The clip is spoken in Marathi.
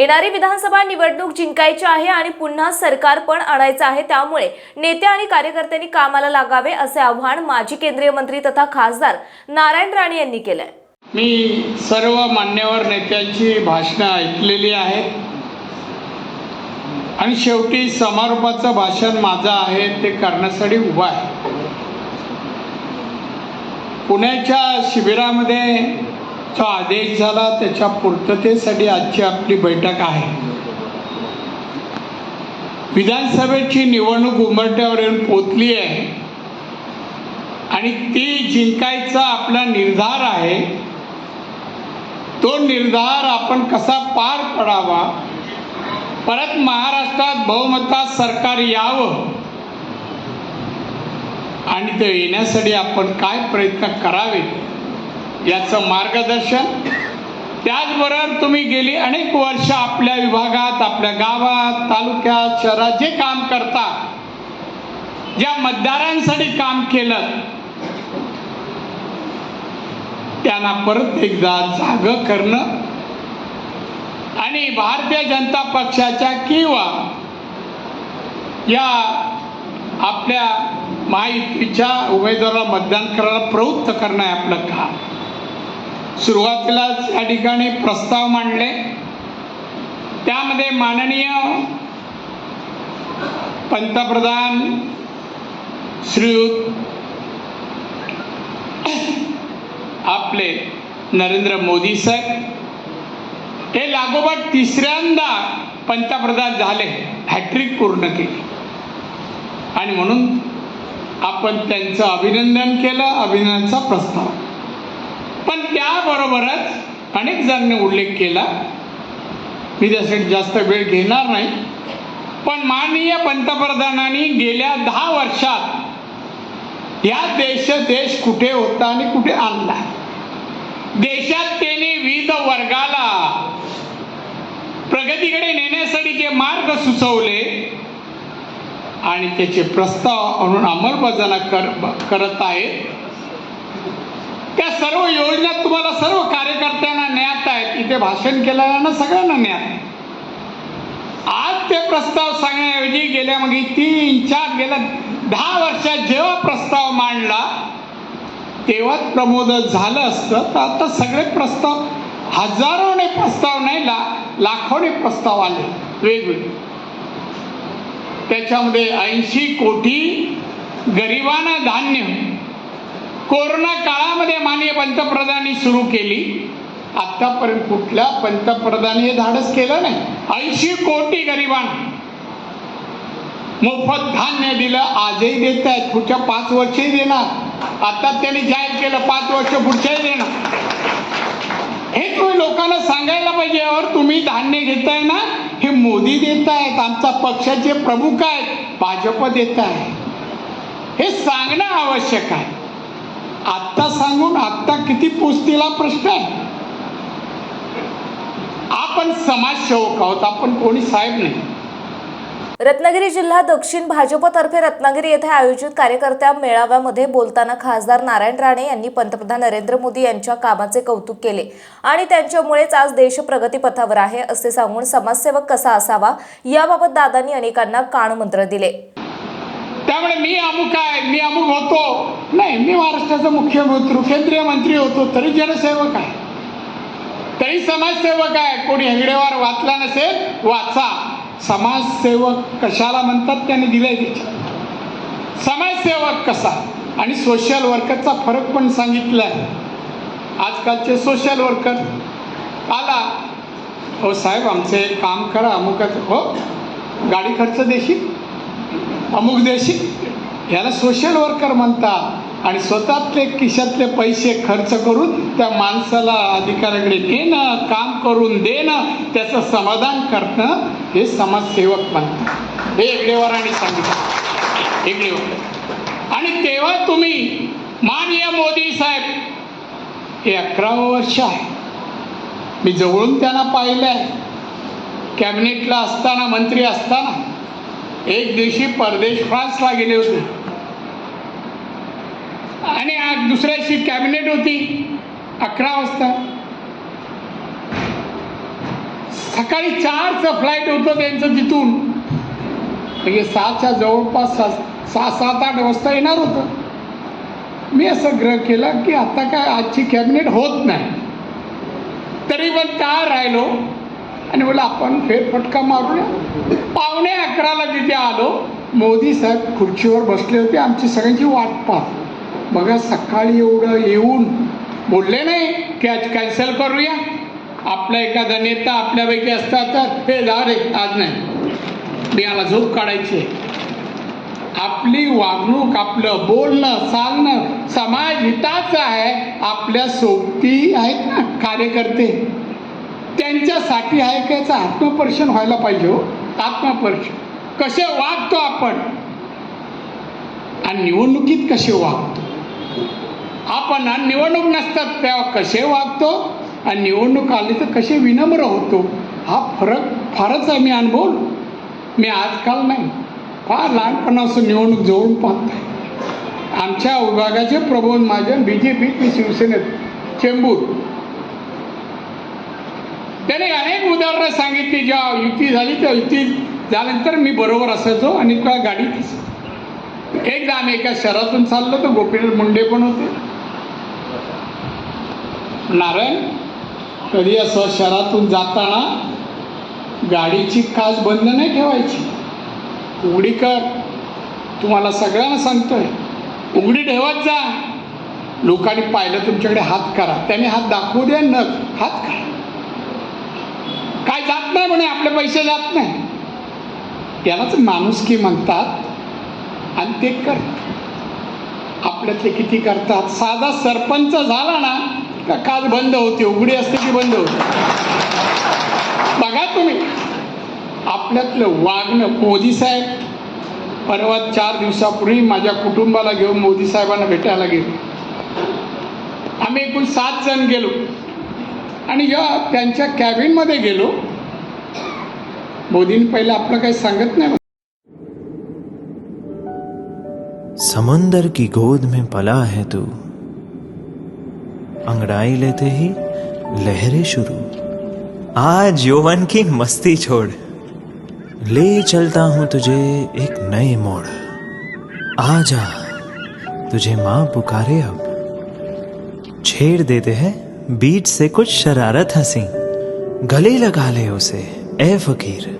येणारी विधानसभा निवडणूक जिंकायची आहे आणि पुन्हा सरकार पण आणायचं आहे त्यामुळे नेते आणि कार्यकर्त्यांनी कामाला लागावे असे आवाहन माजी केंद्रीय मंत्री तथा खासदार नारायण राणे यांनी केलंय. मी सर्व मान्यवर नेत्यांची भाषणं ऐकलेली आहेत. आणि शेवटी समारोपाचं भाषण माझं आहे ते करण्यासाठी उभा आहे. पुण्याच्या शिबिरामध्ये जो आदेश झाला त्याच्या पूर्ततेसाठी आजची आपली बैठक आहे. विधानसभेची निवडणूक उमरट्यावर येऊन पोचली आहे. आणि ती जिंकायचा आपला निर्धार आहे. तो निर्धार आपण कसा पार पडावा? परत महाराष्ट्रात बहुमतात सरकार यावं? आणि ते येण्यासाठी आपण काय प्रयत्न करावे याचं मार्गदर्शन. त्याचबरोबर तुम्ही गेली अनेक वर्ष आपल्या विभागात आपल्या गावात तालुक्यात शहरात जे काम करता ज्या मतदारांसाठी काम केलं त्यांना परत एकदा जाग करणं आणि भारतीय जनता पक्षाच्या किंवा या आपल्या महायुतीच्या उमेदवाराला मतदान करायला प्रवृत्त करणं आहे आपलं काम. सुरुवातीलाच या ठिकाणी प्रस्ताव मांडले. त्यामध्ये माननीय पंतप्रधान श्रीयुत आपले नरेंद्र मोदी साहेब हे लागोपाठ तिसऱ्यांदा पंतप्रधान झाले हॅट्रिक पूर्ण केली. आणि म्हणून आपण त्यांचं अभिनंदन केलं अभिनंदनाचा प्रस्ताव. पण त्याबरोबरच अनेक जणांनी उल्लेख केला मी त्यासाठी जास्त वेळ घेणार नाही पण माननीय पंतप्रधानांनी गेल्या दहा वर्षात या देश देश कुठे होता आणि कुठे आणला? देशात त्याने विविध वर्गाला प्रगतीकडे नेण्यासाठी जे मार्ग सुचवले आणि त्याचे प्रस्ताव म्हणून अंमलबजावणी कर करत आहेत त्या सर्व योजना तुम्हाला सर्व कार्यकर्त्यांना ज्ञात आहेत. इथे भाषण केलेल्यांना सगळ्यांना ज्ञात. आज ते प्रस्ताव सांगण्याऐवजी गेल्या मग तीन चार गेल्या दहा वर्षात जेव्हा प्रस्ताव मांडला तेव्हाच प्रमोद झालं असतं. तर आता सगळे प्रस्ताव हजारोने प्रस्ताव नाही ला लाखोने प्रस्ताव आले. वेगवेगळे. त्याच्यामध्ये ऐंशी कोटी गरिबांना धान्य कोरोना काळामध्ये माननीय पंतप्रधानांनी सुरू केली. आतापर्यंत कुठल्या पंतप्रधानी हे धाडस केलं नाही. ऐंशी कोटी गरिबांना मोफत धान्य दिलं. आजही देत आहेत. पुढच्या पाच वर्षही देणार. आता त्यांनी जाहीर केलं पाच वर्ष पुढच्याही देणार. हे तुम्ही लोकांना सांगायला पाहिजे और तुम्ही धान्य घेताय ना हे मोदी देत आहेत आमचा पक्षाचे प्रमुख आहेत. भाजप देत आहे हे सांगणं आवश्यक आहे. आत्ता सांगून आत्ता किती पोचतील हा प्रश्न आहे? आपण समाजसेवक आहोत आपण कोणी साहेब नाही. रत्नागिरी जिल्हा दक्षिण भाजपतर्फे रत्नागिरी येथे आयोजित कार्यकर्त्या मेळाव्यामध्ये बोलताना खासदार नारायण राणे यांनी पंतप्रधान नरेंद्र मोदी यांच्या कामाचे कौतुक केले. आणि त्यांच्यामुळेच आज देश प्रगतीपथावर आहे असे सांगून समाजसेवक कसा असावा याबाबत दादांनी अनेकांना कानमंत्र दिले. त्यामुळे मी अमुक आहे मी अमुक होतो. नाही मी महाराष्ट्राचा मुख्यमंत्री केंद्रीय मंत्री होतो तरी जनसेवक आहे. तरी समाजसेवक आहे. कोणी हेगडेवार वाचला नसेल वाचा. समाजसेवक कशाला म्हणतात? त्याने दिलंय त्याच्यात. समाजसेवक कसा? आणि सोशल वर्करचा फरक पण सांगितला आहे आजकालचे सोशल वर्कर आला. हो साहेब आमचं एक काम करा अमुकच. हो गाडी खर्च देशील? अमुक देशी याला सोशल वर्कर म्हणतात. आणि स्वतःतले खिशातले पैसे खर्च करून त्या माणसाला अधिकाऱ्याकडे नेणं काम करून देणं त्याचं समाधान करणं हे समाजसेवक म्हणतात. हे एगडेवारांनी सांगितलं. एगडेवर आणि तेव्हा तुम्ही माननीय मोदी साहेब हे अकरावं वर्ष आहे. मी जवळून त्यांना पाहिलं आहे कॅबिनेटला असताना मंत्री असताना एक दिवशी परदेश फ्रान्सला गेले होते. आणि आ- कॅबिनेट होती. अकरा वाजता. सकाळी चारचं फ्लाईट होतं त्यांचं तिथून. म्हणजे सहाच्या जवळपास सहा सहा सात आठ वाजता येणार होतं. मी असं ग्रह केला की आता काय आजची कॅबिनेट होत नाही. तरी पण त्या राहिलो? आणि बोला आपण फेरफटका मारूया. पावणे अकराला तिथे आलो मोदी साहेब खुर्चीवर बसले होते आमची सगळ्यांची वाट पाहत. बघा सकाळी एवढं येऊन बोलले नाही की आज कॅन्सल करूया. आपला एखादा नेता आपल्यापैकी असता तर हे जा रे आज नाही. मी याला झोप काढायची आहे. आपली वागणूक आपलं बोलणं चालणं समाज हिताचं आहे. आपल्या सोबती आहेत ना कार्यकर्ते. त्यांच्यासाठी आहे का याचं आत्मपरीक्षण व्हायला पाहिजे हो. आत्मपरीक्षण कसे वागतो आपण? आणि निवडणुकीत कसे वागतो? आपण आणि निवडणूक नसतात तेव्हा कसे वागतो? आणि निवडणूक आली तर कसे विनम्र होतो? हा फरक फारच आहे मी अनुभव मी आजकाल नाही. फार लहानपणापासून निवडणूक जवळून पाहत आमच्या विभागाचे Prabodh Mahajan B J P शिवसेनेत चेंबूर. त्याने अनेक उदाहरणं सांगितली. जेव्हा युती झाली त्या युती झाल्यानंतर मी बरोबर असायचो आणि त्या गाडीत एकदा आम्ही एका शहरातून चाललो तर गोपीनाथ मुंडे पण होते. नारायण कधी असं शहरातून जाताना गाडीची काच बंद नाही ठेवायची. उघडी कर तुम्हाला सगळ्यांना सांगतोय उघडी ठेवत जा. लोकांनी पाहिलं तुमच्याकडे हात करा. त्याने हात दाखवू द्या न हात करा. काय म्हणे आपले पैसे जात नाही. यालाच माणुसकी म्हणतात आणि ते कर आपल्यातले किती करतात? साधा सरपंच झाला ना का काल बंद होते उघडी असते की बंद होते? बघा तुम्ही. आपल्यातलं वागणं मोदी साहेब परवा चार दिवसापूर्वी माझ्या कुटुंबाला घेऊन मोदी साहेबांना भेटायला गेलो. आम्ही एकूण सात जण गेलो. आणि जेव्हा त्यांच्या कॅबिनमध्ये गेलो मोदींनी पहिलं आपलं काही सांगत नाही समंदर की गोद में पला है तू। अंगड़ाई लेते ही लहरें शुरू। आज यौवन की मस्ती छोड़। ले चलता हूँ तुझे एक नए मोड़। आ जा तुझे माँ पुकारे अब। छेड़ देते हैं बीच से कुछ शरारत हँसी। गले लगा ले उसे ए फकीर।